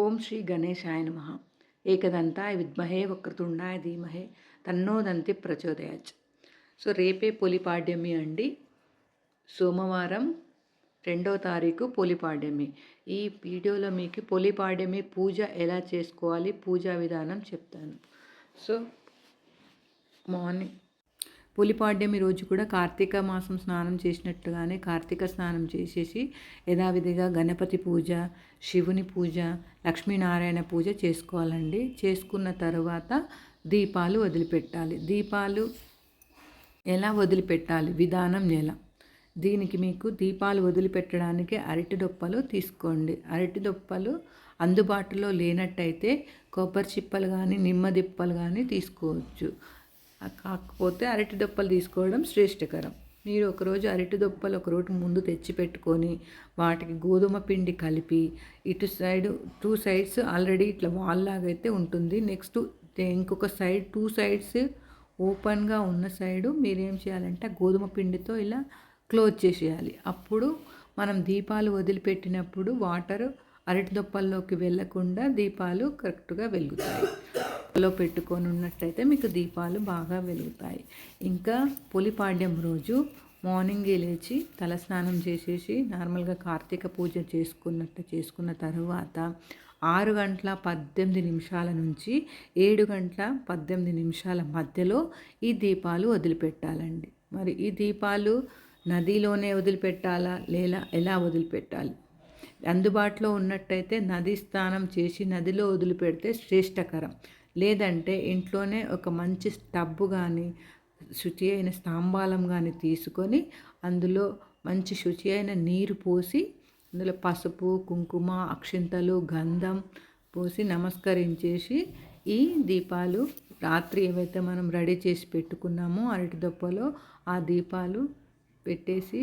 ఓం శ్రీ గణేశాయ నమ. ఏకదంతాయ విద్మహే వక్రతుండాయ ధీమహే తన్నోదంతి ప్రచోదయాచ్ సో రేపే పొలిపాడ్యమి అండి. సోమవారం రెండో తారీఖు పొలిపాడ్యమి ఈ వీడియోలో మీకు పొలిపాడ్యమి పూజ ఎలా చేసుకోవాలి పూజా విధానం చెప్తాను. సో మార్నింగ్ పులిపాడ్యమి రోజు కూడా కార్తీక మాసం స్నానం చేసినట్టుగానే కార్తీక స్నానం చేసేసి యథావిధిగా గణపతి పూజ శివుని పూజ లక్ష్మీనారాయణ పూజ చేసుకోవాలండి. చేసుకున్న తర్వాత దీపాలు వదిలిపెట్టాలి. దీపాలు ఎలా వదిలిపెట్టాలి? విధానం ఎలా? దీనికి మీకు దీపాలు వదిలిపెట్టడానికి అరటి దొప్పలు తీసుకోండి. అరటి దొప్పలు అందుబాటులో లేనట్టయితే కొబ్బరి చిప్పలు కానీ నిమ్మ దిప్పలు కానీ తీసుకోవచ్చు. కాకపోతే అరటి దొప్పలు తీసుకోవడం శ్రేష్టకరం. మీరు ఒకరోజు అరటి దొప్పలు ఒకరోజు ముందు తెచ్చి పెట్టుకొని వాటికి గోధుమ పిండి కలిపి ఇటు సైడ్ టూ సైడ్స్ ఆల్రెడీ ఇట్లా వాల్ లాగా అయితే ఉంటుంది. నెక్స్ట్ ఇంకొక సైడ్ టూ సైడ్స్ ఓపెన్గా ఉన్న సైడు మీరేం చేయాలంటే గోధుమ పిండితో ఇలా క్లోజ్ చేసేయాలి. అప్పుడు మనం దీపాలు వదిలిపెట్టినప్పుడు వాటర్ అరటి దొప్పల్లోకి వెళ్ళకుండా దీపాలు కరెక్ట్గా వెలుగుతాయి. లో పెట్టుకొని ఉన్నట్టయితే మీకు దీపాలు బాగా వెలుగుతాయి. ఇంకా పులిపాడ్యం రోజు మార్నింగే లేచి తలస్నానం చేసేసి నార్మల్గా కార్తీక పూజ చేసుకున్నట్టు చేసుకున్న తర్వాత ఆరు గంటల పద్దెనిమిది నిమిషాల నుంచి ఏడు గంటల పద్దెనిమిది నిమిషాల మధ్యలో ఈ దీపాలు వదిలిపెట్టాలండి. మరి ఈ దీపాలు నదిలోనే వదిలిపెట్టాలా? లేదా ఎలా వదిలిపెట్టాలి? అందుబాటులో ఉన్నట్టయితే నది స్నానం చేసి నదిలో వదిలిపెడితే శ్రేష్టకరం. లేదంటే ఇంట్లోనే ఒక మంచి టబ్బు కానీ శుచి అయిన స్తంభాలం కానీ తీసుకొని అందులో మంచి శుచి అయిన నీరు పోసి అందులో పసుపు కుంకుమ అక్షింతలు గంధం పోసి నమస్కరించేసి ఈ దీపాలు రాత్రి ఏవైతే మనం రెడీ చేసి పెట్టుకున్నామో అరటి దొప్పలో ఆ దీపాలు పెట్టేసి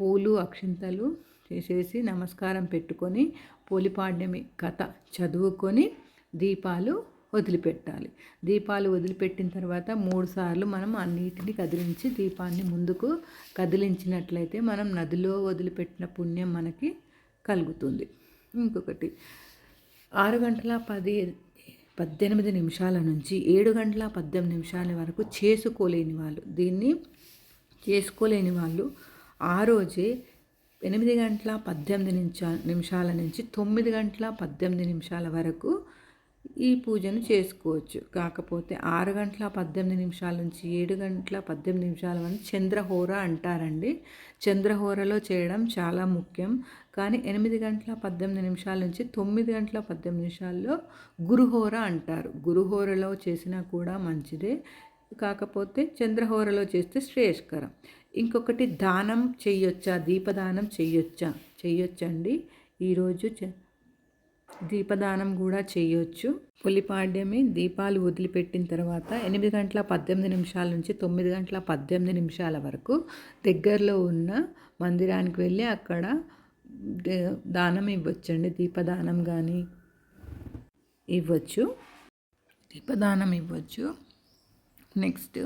పూలు అక్షింతలు చేసేసి నమస్కారం పెట్టుకొని పోలిపాడ్యమి కథ చదువుకొని దీపాలు వదిలిపెట్టాలి. దీపాలు వదిలిపెట్టిన తర్వాత మూడు సార్లు మనం ఆ నీటిని కదిలించి దీపాన్ని ముందుకు కదిలించినట్లయితే మనం నదిలో వదిలిపెట్టిన పుణ్యం మనకి కలుగుతుంది. ఇంకొకటి ఆరు గంటల పది పద్దెనిమిది నిమిషాల నుంచి ఏడు గంటల పద్దెనిమిది నిమిషాల వరకు చేసుకోలేని వాళ్ళు దీన్ని చేసుకోలేని వాళ్ళు ఆ రోజే ఎనిమిది గంటల పద్దెనిమిది నిమిషాల నుంచి తొమ్మిది గంటల పద్దెనిమిది నిమిషాల వరకు ఈ పూజను చేసుకోవచ్చు. కాకపోతే ఆరు గంటల పద్దెనిమిది నిమిషాల నుంచి ఏడు గంటల పద్దెనిమిది నిమిషాల వరకు చంద్రహోర అంటారండి. చంద్రహోరలో చేయడం చాలా ముఖ్యం. కానీ ఎనిమిది గంటల పద్దెనిమిది నిమిషాల నుంచి తొమ్మిది గంటల పద్దెనిమిది నిమిషాల్లో గురుహోర అంటారు. గురుహోరలో చేసినా కూడా మంచిదే. కాకపోతే చంద్రహోరలో చేస్తే శ్రేయస్కరం. ఇంకొకటి దానం చెయ్యొచ్చా దీపదానం చెయ్యొచ్చా చెయ్యొచ్చండి ఈరోజు దీపదానం కూడా చేయొచ్చు. పులిపాడ్యమి దీపాలు వదిలిపెట్టిన తర్వాత ఎనిమిది గంటల పద్దెనిమిది నిమిషాల నుంచి తొమ్మిది గంటల పద్దెనిమిది నిమిషాల వరకు దగ్గరలో ఉన్న మందిరానికి వెళ్ళి అక్కడ దానం ఇవ్వచ్చండి. దీపదానం కానీ ఇవ్వచ్చు. దీపదానం ఇవ్వచ్చు. నెక్స్ట్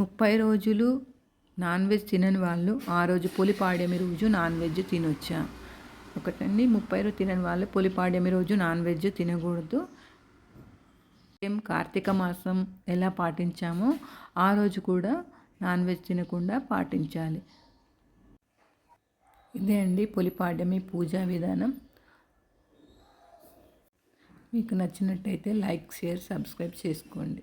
ముప్పై రోజులు నాన్ వెజ్ తినని వాళ్ళు ఆ రోజు పులిపాడ్యమి రోజు నాన్ వెజ్ తినొచ్చా? ఒకటండి. ముప్పై తినని వాళ్ళు పులిపాడ్యమి రోజు నాన్ వెజ్ తినకూడదు. మేము కార్తీక మాసం ఎలా పాటించామో ఆ రోజు కూడా నాన్ వెజ్ తినకుండా పాటించాలి. ఇదే అండి పులిపాడ్యమి పూజా విధానం. మీకు నచ్చినట్టయితే లైక్ షేర్ సబ్స్క్రైబ్ చేసుకోండి.